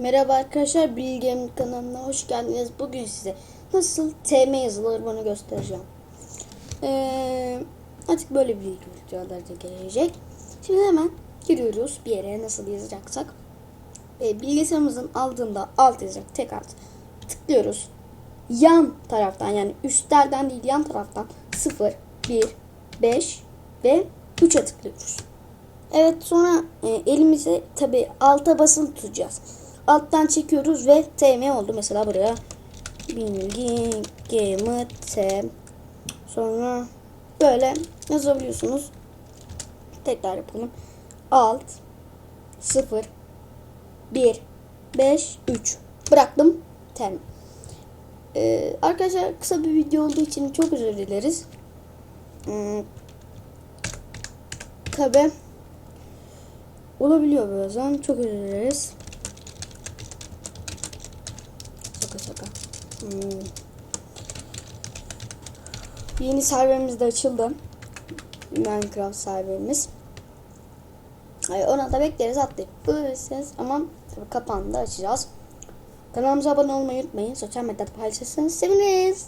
Merhaba arkadaşlar Bilge'nin kanalına hoş geldiniz. Bugün size nasıl TM yazılır bunu göstereceğim. Ee, artık böyle bir videolar da gelecek. Şimdi hemen giriyoruz bir yere nasıl yazacaksak. Ee, bilgisayarımızın altında alt yazacak tek alt tıklıyoruz. Yan taraftan yani üstlerden değil yan taraftan 0, 1, 5 ve 3'e tıklıyoruz. Evet sonra e, elimizi tabi alta basılı tutacağız. Alttan çekiyoruz ve TM oldu. Mesela buraya bilgi game t sonra böyle yazabiliyorsunuz. Tekrar yapalım. Alt 0 1 5 3 bıraktım. TM. Ee, arkadaşlar kısa bir video olduğu için çok özür dileriz. Hmm, tabi olabiliyor bazen. Çok özür dileriz. Şaka şaka. Hmm. Yeni serverimiz de açıldı. Minecraft serverimiz. Ay, ona da bekleriz atlayıp bulursuz ama tabii kapağını da açacağız. Kanalımıza abone olmayı unutmayın. Sosyal medyada paylaşırsanız seviniriz.